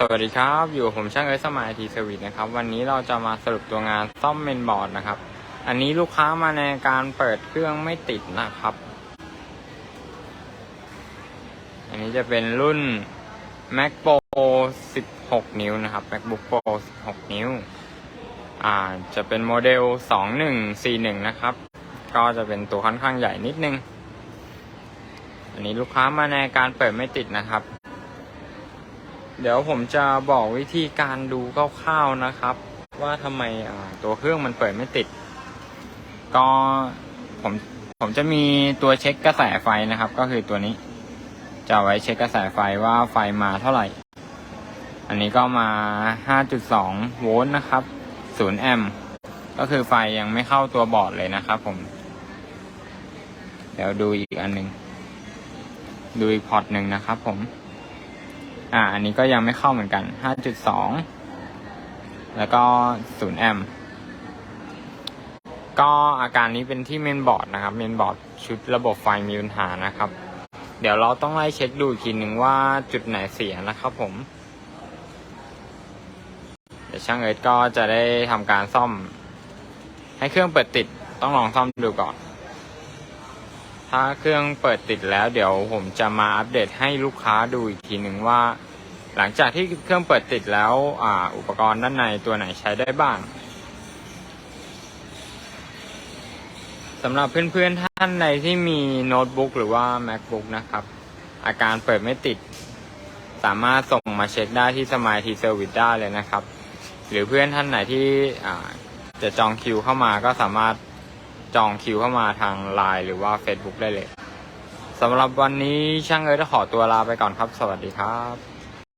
สวัสดีครับ อยู่ผมช่างเอิร์ธสมายทีเซอร์วิสนะครับ วันนี้เราจะมาสรุปตัวงานซ่อมเมนบอร์ดนะครับ อันนี้ลูกค้ามาในการเปิดเครื่องไม่ติดนะครับ อันนี้จะเป็นรุ่น Mac Pro 16 นิ้วนะครับ MacBook Pro 16 นิ้ว อ่า จะเป็นโมเดล 2141 นะครับ ก็จะเป็นตัวค่อนข้างใหญ่นิดนึง อันนี้ลูกค้ามาในการเปิดไม่ติดนะครับ เดี๋ยวผมจะบอกวิธีการดูคร่าวๆนะครับ ว่าทำไมตัวเครื่องมันเปิดไม่ติด ก็ผมผมจะมีตัวเช็คกระแสไฟนะครับ ก็คือตัวนี้ จะไว้เช็คกระแสไฟว่าไฟมาเท่าไหร่ อันนี้ก็มา 5.2 โวลต์นะครับ 0 แอมป์ก็คือไฟยังไม่เข้าตัวบอร์ดเลยนะครับผม เดี๋ยวดูอีกอันหนึ่งดูอีกพอร์ตหนึ่งนะครับผม อ่า อันนี้ก็ยังไม่เข้าเหมือนกัน 5.2 แล้วก็ 0 แอมป์ ก็อาการนี้เป็นที่เมนบอร์ดนะครับ เมนบอร์ดชุดระบบไฟมีปัญหานะครับ เดี๋ยวเราต้องไล่เช็คดูอีกทีหนึ่งว่าจุดไหนเสียนะครับผม เดี๋ยวช่างเอิร์ธก็จะได้ทำการซ่อม ให้เครื่องเปิดติด ต้องลองซ่อมดูก่อนถ้าเครื่องเปิดติดแล้วเดี๋ยวผมจะมาอัปเดตให้ลูกค้าดูอีกทีหนึ่งว่า หลังจากที่เครื่องเปิดติดแล้วออุปกรณ์ด้านในตัวไหนใช้ได้บ้างสำหรับเพื่อนๆท่านใดที่มีโน้ตบุ๊กหรือว่า macbook นะครับ อาการเปิดไม่ติด สามารถส่งมาเช็คได้ที่สมายทีเซอร์วิสได้เลยนะครับ หรือเพื่อนท่านไหนที่จะจองคิวเข้ามาก็สามารถจองคิวเข้ามาทาง Line หรือว่า Facebook ได้เลยสำหรับวันนี้ช่างเอ๋ยจะขอตัวลาไปก่อนครับ สวัสดีครับ